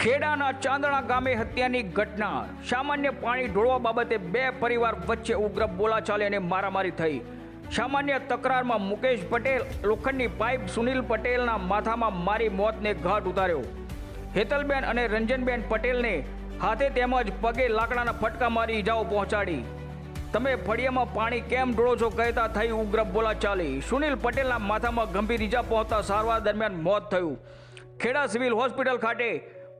ખેડાના ચાંદણા ગામે હત્યાની ઘટના. સામાન્ય પાણી ઢોળવા બાબતે બે પરિવાર વચ્ચે ઉગ્ર બોલાચાલી અને મારામારી થઈ. સામાન્ય તકરારમાં મુકેશ પટેલ, લોખંડની પાઇપ સુનિલ પટેલના માથામાં મારી મોતને ઘાટ ઉતાર્યો. હેતલબેન અને રંજનબેન પટેલને હાથે તેમજ પગે લાકડાના ફટકા મારી ઈજાઓ પહોંચાડી. તમે ફળિયામાં પાણી કેમ ઢોળો છો કહેતા થઈ ઉગ્ર બોલાચાલી. સુનિલ પટેલના માથામાં ગંભીર ઈજા પહોંચતા સારવાર દરમિયાન મોત થયું. ખેડા સિવિલ હોસ્પિટલ ખાતે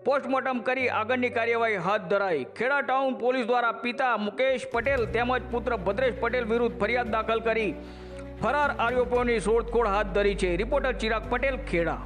પોસ્ટમોર્ટમ કરી આગળની કાર્યવાહી હાથ ધરાઈ. ખેડા ટાઉન પોલીસ દ્વારા પિતા મુકેશ પટેલ તેમજ પુત્ર ભદ્રેશ પટેલ વિરુદ્ધ ફરિયાદ દાખલ કરી. ફરાર આરોપીઓની શોધખોળ હાથ ધરી છે. રિપોર્ટર ચિરાગ પટેલ, ખેડા.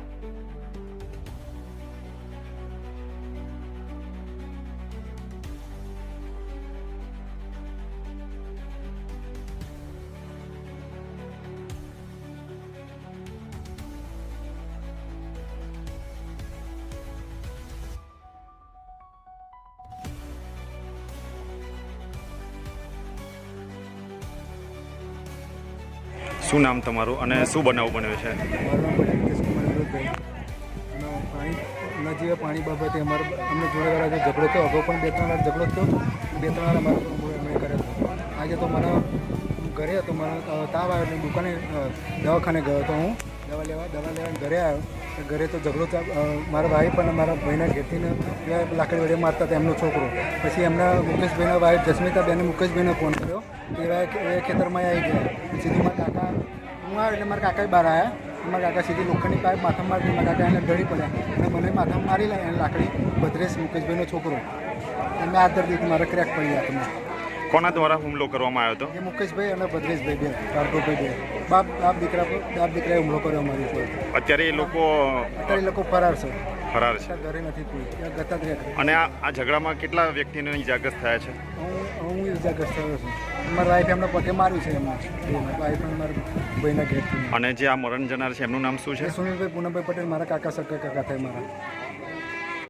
શું નામ તમારું અને શું બનાવ બન્યો છે? વિનોદભાઈ અને પાણી બાબતે અમારે, અમને જોડે જે ઝઘડો થયો, અગાઉ પણ બે ત્રણ વાર ઝઘડો થયો. બે ત્રણ વાર અમારા પર કર્યો હતો. આજે તો મારા ઘરે હતો, મારા તાવ આવ્યો દુકાને દવાખાને ગયો હતો હું. દવા લેવા દવા લેવા ઘરે આવ્યો. ઘરે તો ઝઘડો મારા ભાઈ પણ મારા ભાઈના ઘેરથી લાકડી વડે મારતા હતા, એમનો છોકરો. પછી એમના મુકેશભાઈના વાઈફ જસ્મિતાબેને મુકેશભાઈને ફોન કર્યો. એવા એ ખેતરમાં આવી ગયા. સીધી મારા કાકા, હું આવ્યો એટલે મારા કાકા બહાર આવ્યા મારા કાકા સીધી લોખંડની પાઇપ માથા મારી મારા કાકા એને ઢળી પડ્યા. અને મને માથા મારી લે એને લાકડી. ભદ્રેશ મુકેશભાઈનો છોકરો. એમને આ દર્દી મારા ક્રેક પડી હાથમાં કોના દ્વારા હુમલો કરવામાં આવ્યો હતો? એ મુકેશભાઈ અને ભદ્રેશભાઈ બે ભાર્ગવભાઈ બે બાપ બાપ દીકરા પર બાપ દીકરાએ હુમલો કર્યો અમારી ઉપર. અત્યારે એ લોકો અત્યારે એ લોકો ફરાર છે. ફરાર છે. ઘરે નથી કોઈ ત્યાં ગતા જ રહ્યા અને આ આ ઝઘડામાં કેટલા વ્યક્તિને ઇજાગ્રસ્ત થયા છે? હું હું ઇજાગ્રસ્ત થયો છું. મારા વાઈફે એમને પગે માર્યું છે એમાં વાઈફ મારા ભાઈના ઘેર અને જે આ મરણ જનાર છે એમનું નામ શું છે? સુનિલભાઈ પૂનમભાઈ પટેલ મારા કાકા સરકાર કાકા થાય મારા.